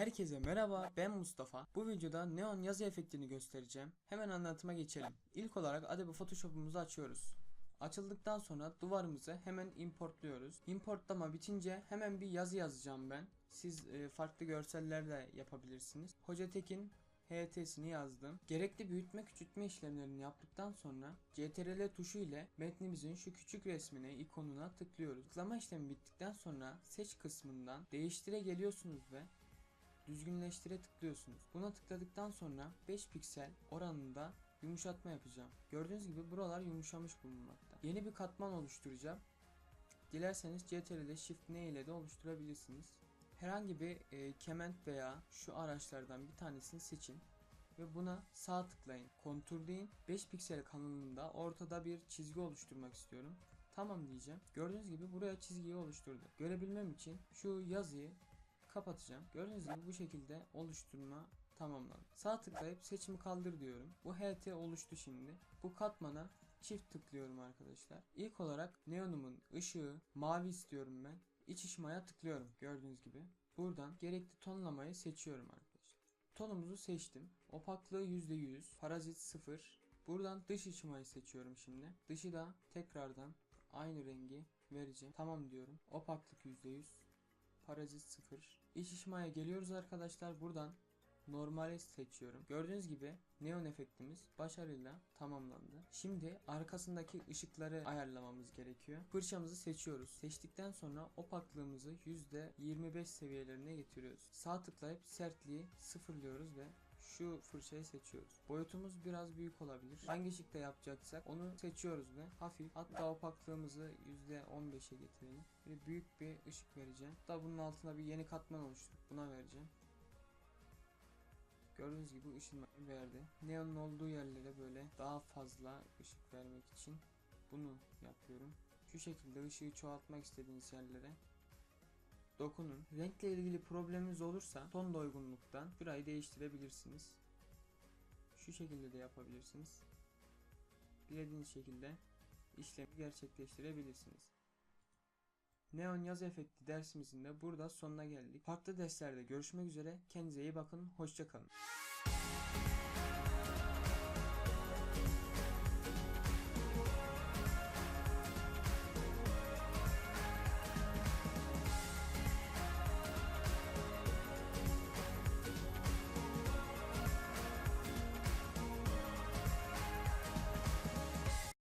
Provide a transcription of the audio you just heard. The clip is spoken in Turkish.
Herkese merhaba ben Mustafa. Bu videoda neon yazı efektini göstereceğim. Hemen anlatıma geçelim. İlk olarak Adobe Photoshop'umuzu açıyoruz. Açıldıktan sonra duvarımızı hemen importluyoruz. Importlama bitince hemen bir yazı yazacağım ben. Siz e, farklı görseller de yapabilirsiniz. Hoca Tekin HT'sini yazdım. Gerekli büyütme küçültme işlemlerini yaptıktan sonra CTRL tuşu ile metnimizin şu küçük resmine ikonuna tıklıyoruz. Tıklama işlemi bittikten sonra seç kısmından değiştire geliyorsunuz ve düzgünleştire tıklıyorsunuz. Buna tıkladıktan sonra 5 piksel oranında yumuşatma yapacağım. Gördüğünüz gibi buralar yumuşamış bulunmakta. Yeni bir katman oluşturacağım. Dilerseniz CTRL Shift N ile de oluşturabilirsiniz. Herhangi bir e, kement veya şu araçlardan bir tanesini seçin ve buna sağ tıklayın. Kontur deyin. 5 piksel kalınlığında ortada bir çizgi oluşturmak istiyorum. Tamam diyeceğim. Gördüğünüz gibi buraya çizgiyi oluşturdu. Görebilmem için şu yazıyı kapatacağım. Gördüğünüz gibi bu şekilde oluşturma tamamlandı. Sağ tıklayıp seçimi kaldır diyorum. Bu HT oluştu şimdi. Bu katmana çift tıklıyorum arkadaşlar. İlk olarak neonumun ışığı mavi istiyorum ben. İç ışımaya tıklıyorum gördüğünüz gibi. Buradan gerekli tonlamayı seçiyorum arkadaşlar. Tonumuzu seçtim. Opaklığı %100, parazit 0. Buradan dış ışımayı seçiyorum şimdi. Dışı da tekrardan aynı rengi vereceğim. Tamam diyorum. Opaklık %100, parazit 0. İç ışımaya geliyoruz arkadaşlar. Buradan normali seçiyorum. Gördüğünüz gibi neon efektimiz başarıyla tamamlandı. Şimdi arkasındaki ışıkları ayarlamamız gerekiyor. Fırçamızı seçiyoruz. Seçtikten sonra opaklığımızı %25 seviyelerine getiriyoruz. Sağ tıklayıp sertliği sıfırlıyoruz ve şu fırçayı seçiyoruz. Boyutumuz biraz büyük olabilir. Hangi ışıkta yapacaksak onu seçiyoruz ve hafif hatta opaklığımızı %15'e getirelim. Ve büyük bir ışık vereceğim. Hatta bunun altına bir yeni katman oluşturup buna vereceğim. Gördüğünüz gibi ışınmayı verdi. Neonun olduğu yerlere böyle daha fazla ışık vermek için bunu yapıyorum. Şu şekilde ışığı çoğaltmak istediğiniz yerlere dokunun. Renkle ilgili probleminiz olursa ton doygunluktan şurayı değiştirebilirsiniz. Şu şekilde de yapabilirsiniz. Dilediğiniz şekilde işlemi gerçekleştirebilirsiniz. Neon yaz efekti dersimizin de burada sonuna geldik. Farklı derslerde görüşmek üzere. Kendinize iyi bakın. Hoşçakalın.